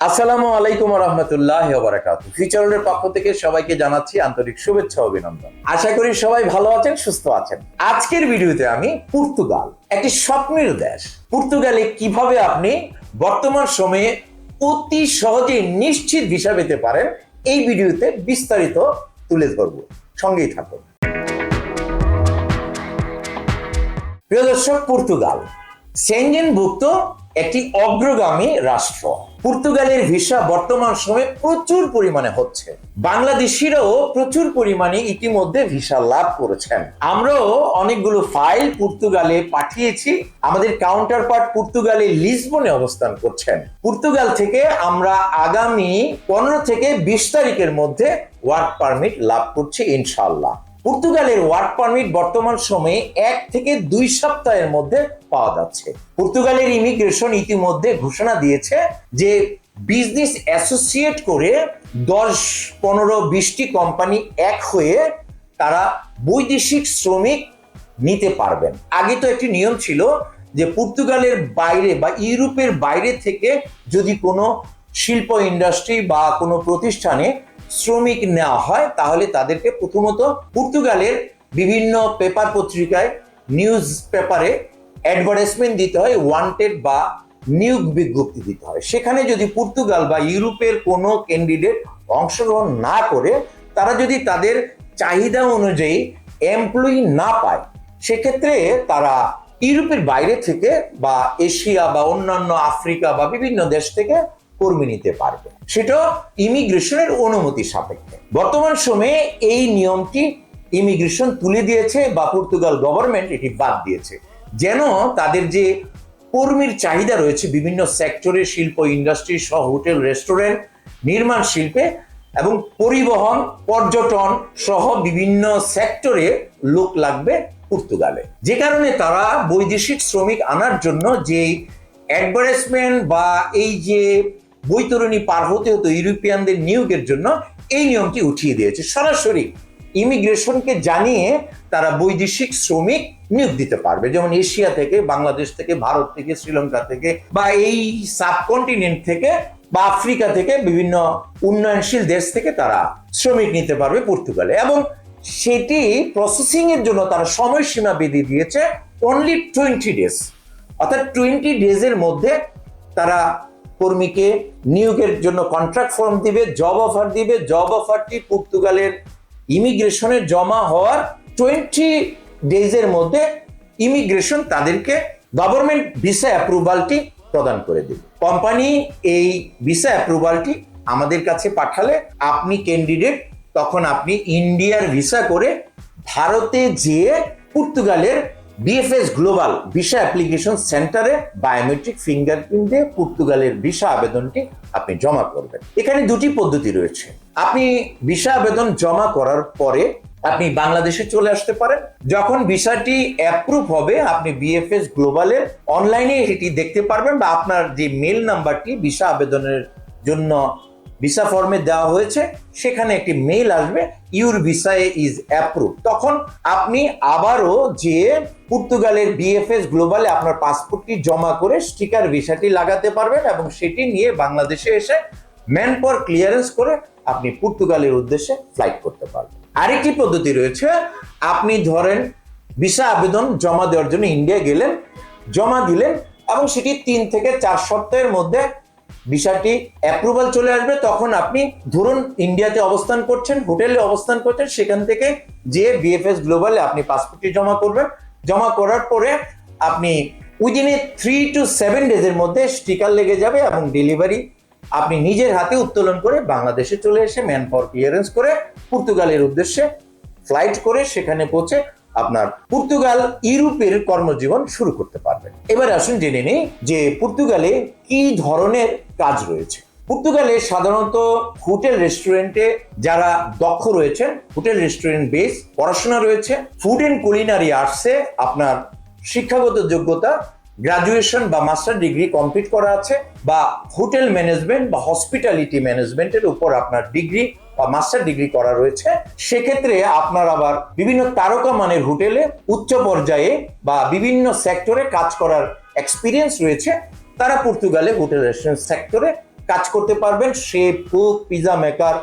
আসসালামু আলাইকুম রহমতুল্লাহ বারাকাত ফিচারের পক্ষ থেকে সবাইকে জানাচ্ছি আন্তরিক শুভেচ্ছা অভিনন্দন। আশা করি সবাই ভালো আছেন, সুস্থ আছেন। আজকের ভিডিওতে আমি পর্তুগাল, একটি স্বপ্নের দেশ। পর্তুগালে কীভাবে আপনি বর্তমান সময়ে অতি সহজে নিশ্চিত ভিসা পেতে পারেন, এই ভিডিওতে বিস্তারিত তুলে ধরব। সঙ্গেই থাকুন। প্রিয় দর্শক, পর্তুগাল সেনজেনভুক্ত একটি অগ্রগামী রাষ্ট্র। পর্তুগালের ভিসা বর্তমান সময়ে প্রচুর পরিমাণে হচ্ছে। বাংলাদেশিরাও প্রচুর পরিমাণে ইতিমধ্যে ভিসা লাভ করেছেন। আমরাও অনেকগুলো ফাইল পর্তুগালে পাঠিয়েছি। আমাদের কাউন্টার পার্ট পর্তুগালে লিসবনে অবস্থান করছেন। পর্তুগাল থেকে আমরা আগামী পনেরো থেকে বিশ তারিখের মধ্যে ওয়ার্ক পারমিট লাভ করছি ইনশাল্লাহ পর্তুগালের ওয়ার্ক পারমিট বর্তমান সময়ে এক থেকে দুই সপ্তাহের মধ্যে পাওয়া যাচ্ছে। পর্তুগালের ইমিগ্রেশন ইতিমধ্যে ঘোষণা দিয়েছে যে বিজনেস অ্যাসোসিয়েট করে দশ, পনেরো, বিশটি কোম্পানি এক হয়ে তারা বৈদেশিক শ্রমিক নিতে পারবেন। আগে তো একটি নিয়ম ছিল যে পর্তুগালের বাইরে বা ইউরোপের বাইরে থেকে যদি কোনো শিল্প ইন্ডাস্ট্রি বা কোনো প্রতিষ্ঠানে শ্রমিক নেওয়া হয়, তাহলে তাদেরকে প্রথমত পর্তুগালের বিভিন্ন পেপার পত্রিকায় নিউজ পেপারে অ্যাডভার্টাইজমেন্ট দিতে হয় ওয়ান্টেড বা নিয়োগ বিজ্ঞপ্তি দিতে হয়। সেখানে যদি পর্তুগাল বা ইউরোপের কোনো ক্যান্ডিডেট অংশগ্রহণ না করে, তারা যদি তাদের চাহিদা অনুযায়ী এমপ্লয়ি না পায়, সেক্ষেত্রে তারা ইউরোপের বাইরে থেকে বা এশিয়া বা অন্যান্য আফ্রিকা বা বিভিন্ন দেশ থেকে কর্মী নিতে পারবে। সেটা ইমিগ্রেশনের অনুমতি সাপেক্ষে। বর্তমান সময়ে এই নিয়মটি ইমিগ্রেশন তুলে দিয়েছে বা পর্তুগাল গভর্নমেন্ট এটি বাদ দিয়েছে। যেন তাদের যে কর্মীর চাহিদা রয়েছে বিভিন্ন সেক্টরে শিল্প ইন্ডাস্ট্রি সহ হোটেল রেস্টুরেন্ট নির্মাণ শিল্পে এবং পরিবহন, পর্যটন সহ বিভিন্ন সেক্টরে লোক লাগবে পর্তুগালে। যে কারণে তারা বৈদেশিক শ্রমিক আনার জন্য যে অ্যাডভার্টাইজমেন্ট বা এই যে বৈতরণী পার হতে হতো ইউরোপিয়ানদের নিয়োগের জন্য এই নিয়মটি উঠিয়ে দিয়েছে। সরাসরি ইমিগ্রেশনকে জানিয়ে তারা বৈদেশিক শ্রমিক নিয়োগ দিতে পারবে। যেমন এশিয়া থেকে, বাংলাদেশ থেকে, ভারত থেকে, শ্রীলঙ্কা থেকে বা এই সাবকন্টিনেন্ট থেকে বা আফ্রিকা থেকে বিভিন্ন উন্নয়নশীল দেশ থেকে তারা শ্রমিক নিতে পারবে পর্তুগালে। এবং সেটি প্রসেসিং এর জন্য তারা সময়সীমা বেঁধে দিয়েছে অনলি টোয়েন্টি ডেজ অর্থাৎ টোয়েন্টি ডেজের মধ্যে তারা কর্মীকে নিয়োগের জন্য কন্ট্রাক্ট ফর্ম দিবে জব অফার দিবে। জব অফারটি পর্তুগালের ইমিগ্রেশনে জমা হওয়ার টোয়েন্টি ডেজের মধ্যে ইমিগ্রেশন তাদেরকে গভর্নমেন্ট ভিসা অ্যাপ্রুভালটি প্রদান করে দেবে। কোম্পানি এই ভিসা অ্যাপ্রুভালটি আমাদের কাছে পাঠালে আপনি ক্যান্ডিডেট তখন আপনি ইন্ডিয়ার ভিসা করে ভারতে যেয়ে পর্তুগালের বিএফএস গ্লোবাল ভিসা অ্যাপ্লিকেশন সেন্টারে বায়োমেট্রিক ফিঙ্গারপ্রিন্ট দিয়ে পর্তুগালের ভিসা আবেদনটি আপনি জমা করবেন। এখানে দুটি পদ্ধতি রয়েছে। আপনি ভিসা আবেদন জমা করার পরে আপনি বাংলাদেশে চলে আসতে পারেন। যখন ভিসাটি অ্যাপ্রুভ হবে, আপনি বিএফএস গ্লোবালের অনলাইনে এটি দেখতে পারবেন বা আপনার যে মেল নাম্বারটি ভিসা আবেদনের জন্য ভিসা ফর্মে দেওয়া হয়েছে, সেখানে একটি মেইল আসবে, ইউর ভিসা ইজ অ্যাপ্রুভ তখন আপনি আবারও যে পর্তুগালের বিএফএস গ্লোবালে আপনার পাসপোর্টটি জমা করে স্টিকার ভিসাটি লাগাতে পারবেন এবং সেটি নিয়ে বাংলাদেশে এসে ম্যান পাওয়ার ক্লিয়ারেন্স করে আপনি পর্তুগালের উদ্দেশ্যে ফ্লাইট করতে পারবেন। আরেকটি পদ্ধতি রয়েছে, আপনি ধরেন ভিসা আবেদন জমা দেওয়ার জন্য ইন্ডিয়া গেলেন, জমা দিলেন এবং সেটি তিন থেকে চার সপ্তাহের মধ্যে ভিসাটি অ্যাপ্রুভাল চলে আসবে, তখন আপনি ধরুন ইন্ডিয়াতে অবস্থান করছেন, হোটেলে অবস্থান করছেন, সেখান থেকে যে বিএফএস গ্লোবালে আপনি পাসপোর্টটি জমা করবেন। জমা করার পরে আপনি within a three two seven ডেজের মধ্যে স্টিকার লেগে যাবে এবং ডেলিভারি আপনি নিজের হাতে উত্তোলন করে বাংলাদেশে চলে এসে ম্যান পাওয়ার ক্লিয়ারেন্স করে পর্তুগালের উদ্দেশ্যে ফ্লাইট করে সেখানে পৌঁছে আপনার পর্তুগাল ইউরোপের কর্মজীবন শুরু করতে পারবেন। এবার আসুন জেনে নিই যে পর্তুগালে কি ধরনের কাজ রয়েছে। পর্তুগালে সাধারণত হোটেল রেস্টুরেন্টে যারা দক্ষ রয়েছেন, হোটেল রেস্টুরেন্ট বেস, পড়াশোনা রয়েছে, ফুড অ্যান্ড কুলিনারি আর্টসে আপনার শিক্ষাগত যোগ্যতা, গ্রাজুয়েশন বা মাস্টার ডিগ্রি কমপ্লিট করা আছে বা হোটেল ম্যানেজমেন্ট বা হসপিটালিটি ম্যানেজমেন্টের উপর আপনার ডিগ্রি মাস্টার ডিগ্রি করা রয়েছে, সেক্ষেত্রে আপনার আবার বিভিন্ন তারকা মানের হোটেলে উচ্চ পর্যায়ে বা বিভিন্ন সেক্টরে কাজ করার এক্সপিরিয়েন্স রয়েছে। তারা পর্তুগালে হোটেল রেস্টুরেন্ট সেক্টরে কাজ করতে পারবেন। Chef cook pizza maker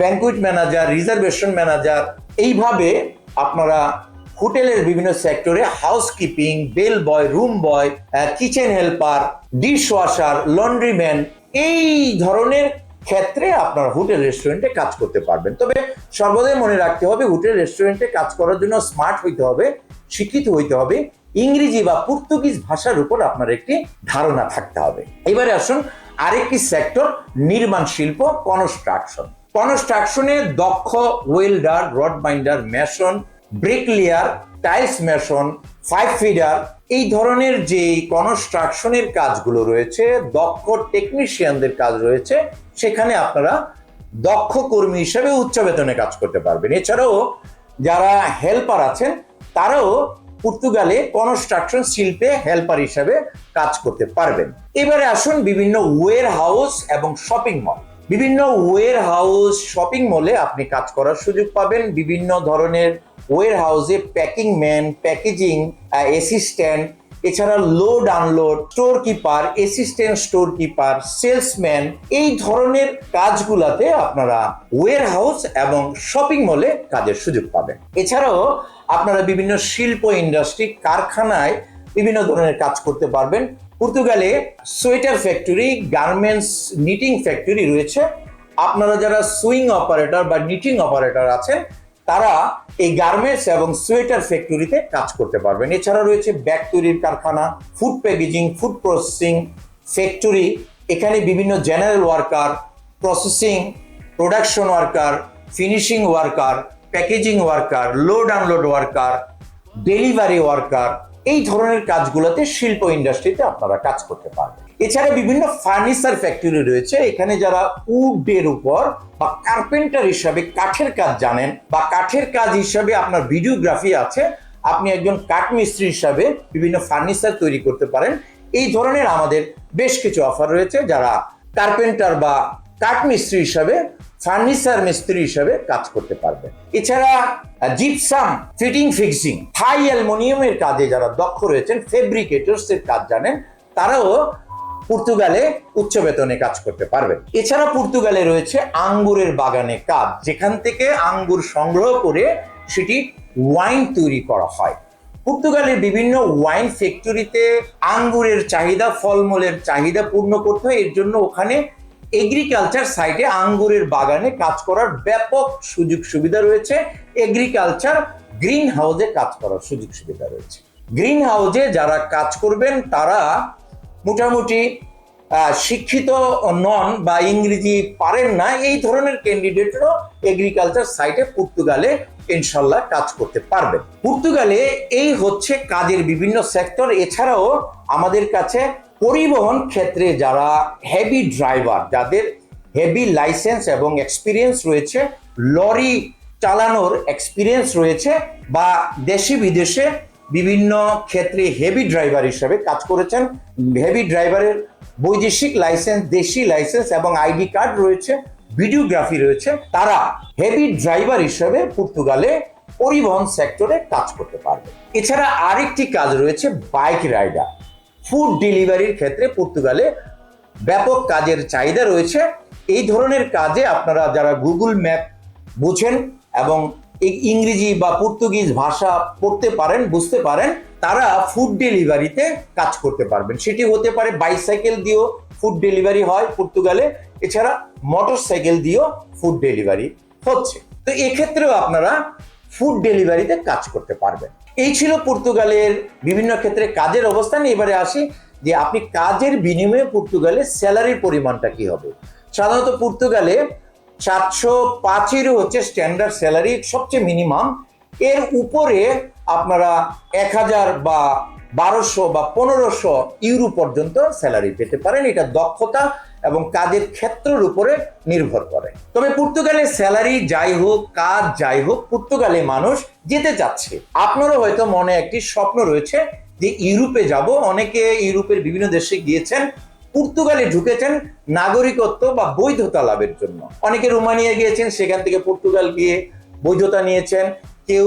banquet manager reservation manager এইভাবে আপনারা হোটেলের বিভিন্ন সেক্টরে housekeeping bell boy room boy kitchen helper dish washer laundryman এই ধরনের ক্ষেত্রে আপনার হোটেল রেস্টুরেন্টে কাজ করতে পারবেন। তবে সর্বদাই মনে রাখতে হবে, হোটেল রেস্টুরেন্টে কাজ করার জন্য স্মার্ট হইতে হবে, শিক্ষিত হইতে হবে, ইংরেজি বা পর্তুগিজ ভাষার উপর আপনার একটি ধারণা থাকতে হবে। এবারে আসুন আরেকটি সেক্টর নির্মাণ শিল্প কনস্ট্রাকশন কনস্ট্রাকশনে দক্ষ welder rod binder mason bricklayer tiles mason pipe fitter এই ধরনের যে কনস্ট্রাকশনের কাজগুলো রয়েছে, দক্ষ টেকনিশিয়ানদের কাজ রয়েছে, সেখানে আপনারা দক্ষ কর্মী হিসেবে উচ্চ বেতনে কাজ করতে পারবেন। এছাড়াও যারা হেল্পার আছেন, তারাও পর্তুগালে কনস্ট্রাকশন শিল্পে হেল্পার হিসাবে কাজ করতে পারবেন। এবারে আসুন বিভিন্ন ওয়ের হাউস এবং শপিং মল বিভিন্ন ওয়ের হাউস শপিং মলে আপনি কাজ করার সুযোগ পাবেন। বিভিন্ন ধরনের ওয়ের হাউসে প্যাকিং ম্যান প্যাকেজিং অ্যাসিস্ট্যান্ট এছাড়া load unload storekeeper assistant storekeeper salesman এই ধরনের কাজগুলাতে আপনারা ওয়ের হাউস এবং শপিং মলে কাজের সুযোগ পাবেন। এছাড়াও আপনারা বিভিন্ন শিল্প ইন্ডাস্ট্রি কারখানায় বিভিন্ন ধরনের কাজ করতে পারবেন। পর্তুগালে sweater factory, garments knitting factory রয়েছে। আপনারা যারা সুইং অপারেটর বা নিটিং অপারেটর আছেন, তারা এই গার্মেন্টস এবং সোয়েটার ফ্যাক্টরিতে কাজ করতে পারবেন। এছাড়া রয়েছে ব্যাগ তৈরির কারখানা food packaging food processing factory এখানে বিভিন্ন general worker processing production worker finishing worker packaging worker load unload worker delivery worker এই ধরনের কাজগুলোতে শিল্প ইন্ডাস্ট্রিতে আপনারা কাজ করতে পারবেন। এছাড়া বিভিন্ন ফার্নিচার ফ্যাক্টরি রয়েছে, এখানে যারা উডের উপর বা কার্পেন্টার হিসাবে কাঠের কাজ জানেন বা কাঠের কাজ হিসাবে আপনার ভিডিওগ্রাফি আছে, আপনি একজন কাঠ মিস্ত্রি হিসাবে বিভিন্ন ফার্নিচার তৈরি করতে পারেন। এই ধরনের আমাদের বেশ কিছু অফার রয়েছে যারা কার্পেন্টার বা কাঠ মিস্ত্রি হিসাবে ফার্নিচার মিস্ত্রি হিসাবে কাজ করতে পারবেন এছাড়া জিপসাম ফিটিং ফিক্সিং হাই অ্যালমোনিয়ামের কাজে যারা দক্ষ রয়েছেন ফেব্রিকেটরস এর কাজ জানেন, তারাও পর্তুগালে উচ্চ বেতনে কাজ করতে পারবেন। এছাড়া পর্তুগালে রয়েছে আঙ্গুরের বাগানে কাজ, যেখান থেকে আঙ্গুর সংগ্রহ করে সেটি ওয়াইন তৈরি করা হয়। পর্তুগালের বিভিন্ন ওয়াইন ফ্যাক্টরিতে আঙ্গুরের চাহিদা, ফলমূলের চাহিদা পূর্ণ করতে হয়, এর জন্য ওখানে এগ্রিকালচার সাইডে আঙ্গুরের বাগানে কাজ করার ব্যাপক সুযোগ সুবিধা রয়েছে। এগ্রিকালচার গ্রিন হাউসে কাজ করার সুযোগ সুবিধা রয়েছে। গ্রিন হাউসে যারা কাজ করবেন, তারা মোটামুটি শিক্ষিত নন বা ইংরেজি পারেন না, এই ধরনের ক্যান্ডিডেটও এগ্রিকালচার সাইটে পর্তুগালে ইনশাল্লাহ কাজ করতে পারবেন। পর্তুগালে এই হচ্ছে কাজের বিভিন্ন সেক্টর এছাড়াও আমাদের কাছে পরিবহন ক্ষেত্রে যারা হেভি ড্রাইভার যাদের হেভি লাইসেন্স এবং এক্সপিরিয়েন্স রয়েছে, লরি চালানোর এক্সপিরিয়েন্স রয়েছে বা দেশি বিদেশে বিভিন্ন ক্ষেত্রে হেভি ড্রাইভার হিসেবে কাজ করেছেন হেভি ড্রাইভারের বৈদেশিক লাইসেন্স দেশি লাইসেন্স এবং আইডি কার্ড রয়েছে ভিডিওগ্রাফি রয়েছে, তারা হেভি ড্রাইভার হিসেবে পর্তুগালে পরিবহন সেক্টরে কাজ করতে পারবে। এছাড়া আরেকটি কাজ রয়েছে বাইক রাইডার ফুড ডেলিভারির ক্ষেত্রে পর্তুগালে ব্যাপক কাজের চাহিদা রয়েছে। এই ধরনের কাজে আপনারা যারা গুগল ম্যাপ বুঝেন এবং ইংরেজি বা পর্তুগিজ ভাষা পড়তে পারেন, বুঝতে পারেন, তারা ফুড ডেলিভারিতে কাজ করতে পারবেন। সেটি হতে পারে বাইসাইকেল দিয়েও ফুড ডেলিভারি হয় পর্তুগালে। এছাড়া মোটর সাইকেল দিয়েও ফুড ডেলিভারি হচ্ছে। তো এক্ষেত্রেও আপনারা ফুড ডেলিভারিতে কাজ করতে পারবেন। এই ছিল পর্তুগালের বিভিন্ন ক্ষেত্রে কাজের অবস্থান। এবারে আসি যে আপনি কাজের বিনিময়ে পর্তুগালে স্যালারির পরিমাণটা কি হবে? সাধারণত পর্তুগালে চারশো পাঁচেরও হচ্ছে স্ট্যান্ডার্ড স্যালারি, সবচেয়ে মিনিমাম। এর উপরে আপনারা এক হাজার বা বারোশো বা পনেরোশো ইউরো পর্যন্ত স্যালারি পেতে পারেন। এটা দক্ষতা এবং কাজের ক্ষেত্রের উপরে নির্ভর করে। তবে পর্তুগালে স্যালারি যাই হোক, কাজ যাই হোক, পর্তুগালে মানুষ যেতে চাচ্ছে। আপনারও হয়তো মনে একটি স্বপ্ন রয়েছে যে ইউরোপে যাব। অনেকে ইউরোপের বিভিন্ন দেশে গিয়েছেন, পর্তুগালে ঢুকেছেন নাগরিকত্ব বা বৈধতা লাভের জন্য। অনেকে রোমানিয়া গিয়েছেন, সেখান থেকে পর্তুগাল গিয়ে বৈধতা নিয়েছেন। কেউ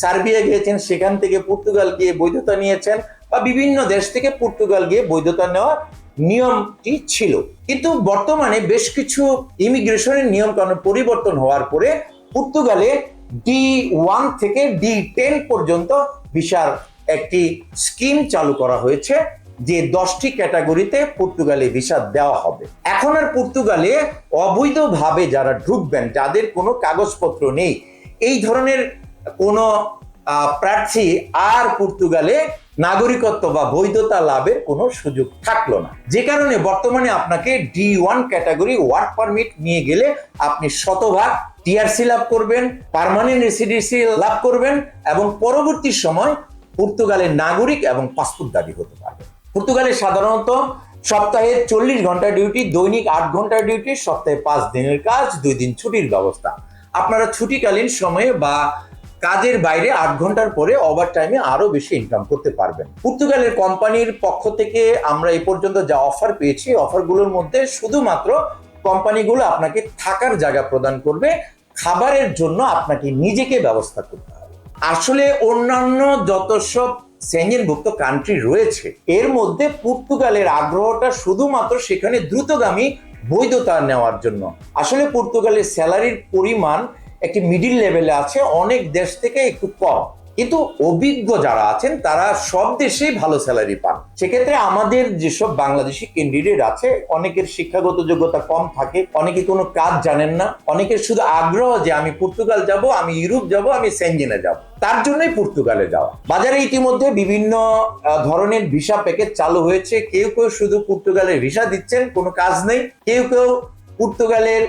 সার্বিয়া গিয়েছেন, সেখান থেকে পর্তুগাল গিয়ে বৈধতা নিয়েছেন বা বিভিন্ন দেশ থেকে পর্তুগাল গিয়ে বৈধতা নেওয়া নিয়মটি ছিল। কিন্তু বর্তমানে বেশ কিছু ইমিগ্রেশনের নিয়ম কানুন পরিবর্তন হওয়ার পরে পর্তুগালে ডি ওয়ান থেকে ডি টেন পর্যন্ত ভিসার একটি স্কিম চালু করা হয়েছে, যে দশটি ক্যাটাগরিতে পর্তুগালে ভিসা দেওয়া হবে। এখন আর পর্তুগালে অবৈধভাবে যারা ঢুকবেন, যাদের কোনো কাগজপত্র নেই, এই ধরনের কোনো প্রার্থী আর পর্তুগালে নাগরিকত্ব বা বৈধতা লাভের কোনো সুযোগ থাকল না। যে কারণে বর্তমানে আপনাকে D one category work permit নিয়ে গেলে আপনি শতভাগ টিআরসি লাভ করবেন, পার্মানেন্ট রেসিডেন্সি লাভ করবেন এবং পরবর্তী সময় পর্তুগালের নাগরিক এবং পাসপোর্ট দাবি হতে পারবে। পর্তুগালে সাধারণত সপ্তাহে চল্লিশ ঘণ্টা ডিউটি, দৈনিক আট ঘণ্টা ডিউটি, সপ্তাহে পাঁচ দিনের কাজ, দুই দিন ছুটির ব্যবস্থা। আপনারা ছুটিকালীন সময়ে বা কাজের বাইরে আট ঘণ্টার পরে ওভার টাইমে আরও বেশি ইনকাম করতে পারবেন। পর্তুগালের কোম্পানির পক্ষ থেকে আমরা এ পর্যন্ত যা অফার পেয়েছি অফারগুলোর মধ্যে শুধুমাত্র কোম্পানিগুলো আপনাকে থাকার জায়গা প্রদান করবে, খাবারের জন্য আপনাকে নিজেকে ব্যবস্থা করতে হবে। আসলে অন্যান্য যত সব সেঞ্জেনভুক্ত কান্ট্রি রয়েছে, এর মধ্যে পর্তুগালের আগ্রহটা শুধুমাত্র সেখানে দ্রুতগামী বৈধতা নেওয়ার জন্য। আসলে পর্তুগালের স্যালারির পরিমাণ একটি মিডিল লেভেলে আছে, অনেক দেশ থেকে একটু কম। কিন্তু অভিজ্ঞ যারা আছেন, তারা সব দেশেই ভালো স্যালারি পান। সেক্ষেত্রে আমাদের যেসব বাংলাদেশি ক্যান্ডিডেট আছে, অনেকের শিক্ষাগত যোগ্যতা কম থাকে, অনেকে কোনো কাজ জানেন না, অনেকের শুধু আগ্রহ যে আমি পর্তুগাল যাব, আমি ইউরোপ যাব, আমি সেনজেনে যাব। তার জন্যই পর্তুগালে যাওয়া। বাজারে ইতিমধ্যে বিভিন্ন ধরনের ভিসা প্যাকেজ চালু হয়েছে। কেউ কেউ শুধু পর্তুগালের ভিসা দিচ্ছেন, কোনো কাজ নেই। কেউ কেউ পর্তুগালের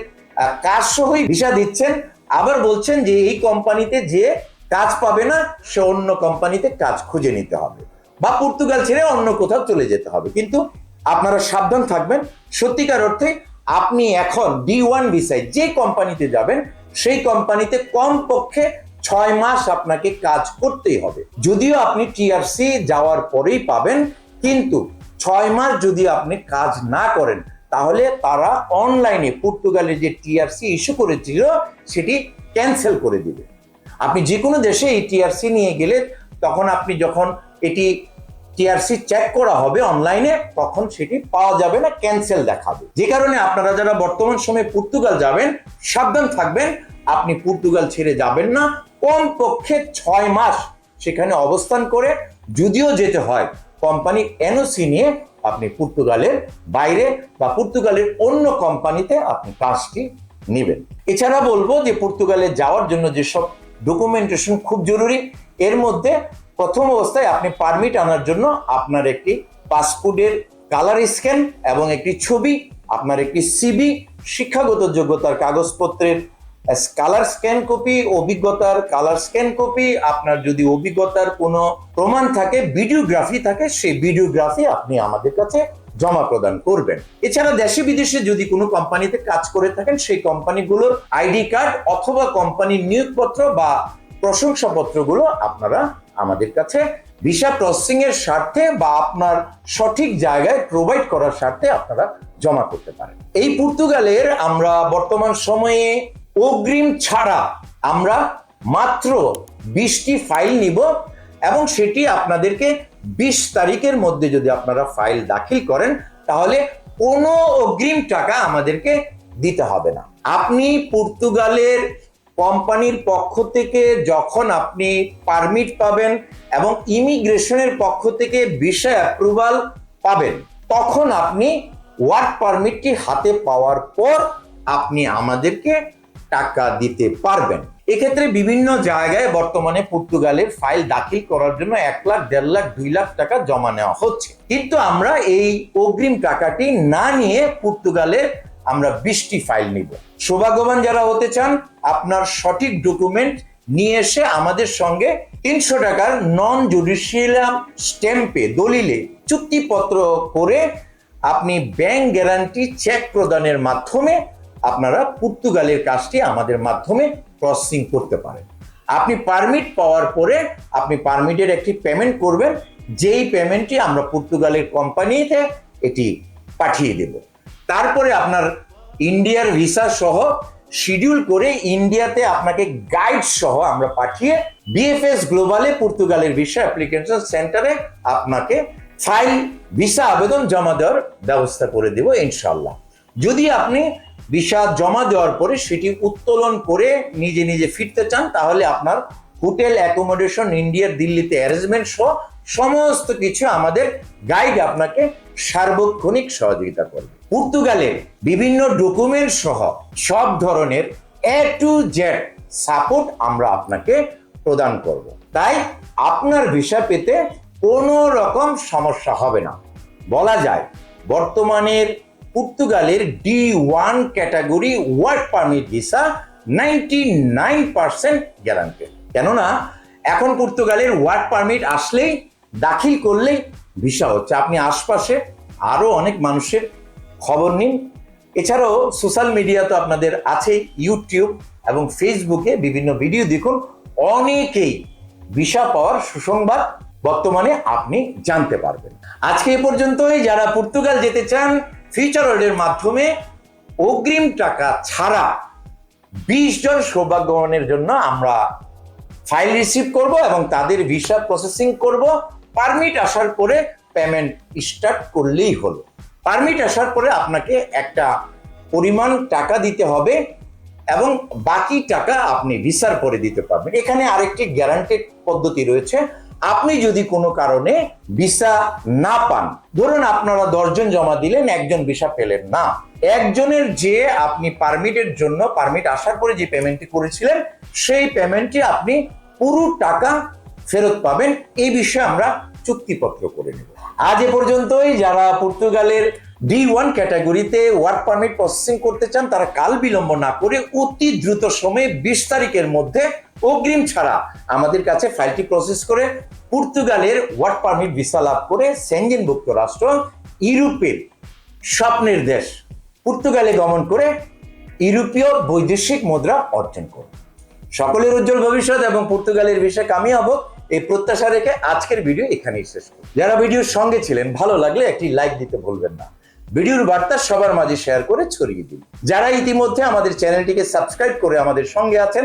কাজ সহই ভিসা দিচ্ছেন। আবার বলছেন যে এই কোম্পানিতে যে কাজ পাবে না, সে অন্য কোম্পানিতে কাজ খুঁজে নিতে হবে। বা পর্তুগাল ছেড়ে অন্য কোথাও চলে যেতে হবে। কিন্তু আপনারা সাবধান থাকবেন। সত্যিকার অর্থে আপনি এখন ডি ওয়ান ভিসায় যে কোম্পানিতে যাবেন, সেই কোম্পানিতে কমপক্ষে ছয় মাস আপনাকে কাজ করতেই হবে। যদিও আপনি টিআরসি যাওয়ার পরেই পাবেন, কিন্তু ছয় মাস যদি আপনি কাজ না করেন তাহলে তারা অনলাইনে পর্তুগালের যে টিআরসি ইস্যু করেছিল, সেটি ক্যান্সেল করে দিবে। আপনি যে কোনো দেশে এই টিআরসি নিয়ে গেলে তখন আপনি যখন এটি টিআরসি চেক করা হবে অনলাইনে তখন সেটি পাওয়া যাবে না ক্যান্সেল দেখাবে। যে কারণে আপনারা যারা বর্তমান সময়ে পর্তুগাল যাবেন, সাবধান থাকবেন, আপনি পর্তুগাল ছেড়ে যাবেন না। কমপক্ষে ছয় মাস সেখানে অবস্থান করে, যদিও যেতে হয় কোম্পানি এনওসি নিয়ে আপনি পর্তুগালের বাইরে বা পর্তুগালের অন্য কোম্পানিতে আপনি কাজটি নেবেন। এছাড়া বলব যে পর্তুগালে যাওয়ার জন্য যেসব ডকুমেন্টেশন খুব জরুরি, এর মধ্যে প্রথম অবস্থায় আপনি পারমিট আনার জন্য আপনার একটি পাসপোর্টের কালার স্ক্যান এবং একটি ছবি, আপনার একটি সিবি শিক্ষাগত যোগ্যতার কাগজপত্রের কালার স্ক্যান কপি অভিজ্ঞতার কালার স্ক্যান কপি আপনার যদি অভিজ্ঞতার কোনো প্রমাণ থাকে ভিডিওগ্রাফি থাকে, সেই ভিডিওগ্রাফি আপনি আমাদের কাছে জমা প্রদান করবেন। এছাড়া দেশে বিদেশে যদি কোনো কোম্পানিতে কাজ করে থাকেন, সেই কোম্পানিগুলোর আইডি কার্ড অথবা কোম্পানির নিয়োগপত্র বা প্রশংসাপত্রগুলো আপনারা আমাদের কাছে ভিসা প্রসেসিং এর স্বার্থে বা আপনার সঠিক জায়গায় প্রোভাইড করার স্বার্থে আপনারা জমা করতে পারেন। এই পর্তুগালের আমরা বর্তমান সময়ে অগ্রিম ছাড়া আমরা মাত্র বিশটি ফাইল নিব এবং সেটি আপনাদেরকে বিশ তারিখের মধ্যে যদি আপনারা ফাইল দাখিল করেন, তাহলে কোনো অগ্রিম টাকা আমাদেরকে দিতে হবে না। আপনি পর্তুগালের কোম্পানির পক্ষ থেকে যখন আপনি পারমিট পাবেন এবং ইমিগ্রেশনের পক্ষ থেকে ভিসা অ্যাপ্রুভাল পাবেন, তখন আপনি ওয়ার্ক পারমিটটি হাতে পাওয়ার পর আপনি আমাদেরকে টাকা দিতে পারবেন। এক্ষেত্রে বিভিন্ন জায়গায় বর্তমানে পর্তুগালের ফাইল দাখিল করার জন্য এক লাখ, দেড় লাখ, দুই লাখ টাকা জমা নেওয়া হচ্ছে। কিন্তু আমরা এই অগ্রিম টাকাটি না নিয়ে পর্তুগালের আমরা বিশটি ফাইল নিব। সৌভাগ্যবান যারা হতে চান, আপনার সঠিক ডকুমেন্ট নিয়ে এসে আমাদের সঙ্গে তিনশো টাকার নন জুডিশিয়াল স্ট্যাম্পে দলিলে চুক্তিপত্র করে আপনি ব্যাংক গ্যারান্টি চেক প্রদানের মাধ্যমে আপনারা পর্তুগালের কাজটি আমাদের মাধ্যমে প্রসেসিং করতে পারেন। আপনি পারমিট পাওয়ার পরে আপনি পারমিটের একটি পেমেন্ট করবেন, যেই পেমেন্টটি আমরা পর্তুগালের কোম্পানিতে এটি পাঠিয়ে দেব। তারপরে আপনার ইন্ডিয়ার ভিসা সহ শিডিউল করে ইন্ডিয়াতে আপনাকে গাইড সহ আমরা পাঠিয়ে বিএফএস গ্লোবালে পর্তুগালের ভিসা অ্যাপ্লিকেশন সেন্টারে আপনাকে ফাইল ভিসা আবেদন জমা দেওয়ার ব্যবস্থা করে দেব ইনশাল্লাহ যদি আপনি ভিসা জমা দেওয়ার পরে সেটি উত্তোলন করে নিজে নিজে ফিরতে চান, তাহলে আপনার হোটেল অ্যাকোমোডেশন ইন্ডিয়ার দিল্লিতে অ্যারেঞ্জমেন্ট সহ সমস্ত কিছু আমাদের গাইড আপনাকে সার্বক্ষণিক সহযোগিতা করবে। পর্তুগালের বিভিন্ন ডকুমেন্ট সহ সব ধরনের এ টু জেড সাপোর্ট আমরা আপনাকে প্রদান করব। তাই আপনার ভিসা পেতে কোনো রকম সমস্যা হবে না। বলা যায়, বর্তমানের পর্তুগালের D one category work permit visa ninety nine percent guaranteed কেননা, এখন পর্তুগালের ওয়ার্ক পারমিট আসলেই, দাখিল করলেই ভিসা হচ্ছে। আপনি আশপাশে আরও অনেক মানুষের খবর নিন। এছাড়াও সোশ্যাল মিডিয়া তো আপনাদের আছে ইউটিউব এবং ফেসবুকে বিভিন্ন ভিডিও দেখুন। অনেকেই ভিসা পাওয়ার সুসংবাদ বর্তমানে আপনি জানতে পারবেন। আজকে এ পর্যন্তই। যারা পর্তুগাল যেতে চান ফিউচার ওয়ার্ল্ডের মাধ্যমে অগ্রিম টাকা ছাড়া বিশ জন সৌভাগ্যবানের জন্য আমরা ফাইল রিসিভ করব এবং তাদের ভিসা প্রসেসিং করব। পারমিট আসার পরে পেমেন্ট স্টার্ট করলেই হলো। পারমিট আসার পরে আপনাকে একটা পরিমাণ টাকা দিতে হবে এবং বাকি টাকা আপনি ভিসার পরে দিতে পারবেন। এখানে আরেকটি গ্যারান্টেড পদ্ধতি রয়েছে। আপনি যদি কোনো কারণে ভিসা না পান, ধরুন আপনারা দশজন জমা দিলেন, একজন ভিসা পেলেন না। একজনের যে আপনি পারমিটের জন্য, পারমিট আসার পরে যে পেমেন্টটি করেছিলেন, সেই পেমেন্টটি আপনি পুরো টাকা ফেরত পাবেন। এই বিষয়ে আমরা চুক্তিপত্র করে নেব। আজ এ পর্যন্তই। যারা পর্তুগালের ডি ওয়ান ক্যাটাগরিতে ওয়ার্ক পারমিট প্রসেসিং করতে চান, তারা কাল বিলম্ব না করে অতি দ্রুত সময়ে বিশ তারিখের মধ্যে অগ্রিম ছাড়া আমাদের কাছে ফাইলটি প্রসেস করে পর্তুগালের ওয়ার্ক পারমিট ভিসা লাভ করে সেঞ্জেনভুক্ত রাষ্ট্র ইউরোপের স্বপ্নের দেশ পর্তুগালে গমন করে ইউরোপীয় বৈদেশিক মুদ্রা অর্জন করবে। সকলের উজ্জ্বল ভবিষ্যৎ এবং পর্তুগালের বিষয়ে কামিয়াব এই প্রত্যাশা রেখে আজকের ভিডিও এখানেই শেষ করি যারা ভিডিওর সঙ্গে ছিলেন, ভালো লাগলে একটি লাইক দিতে ভুলবেন না। ভিডিওর বার্তা সবার মাঝে শেয়ার করে ছড়িয়ে দিন। যারা ইতিমধ্যে আমাদের চ্যানেলটিকে সাবস্ক্রাইব করে আমাদের সঙ্গে আছেন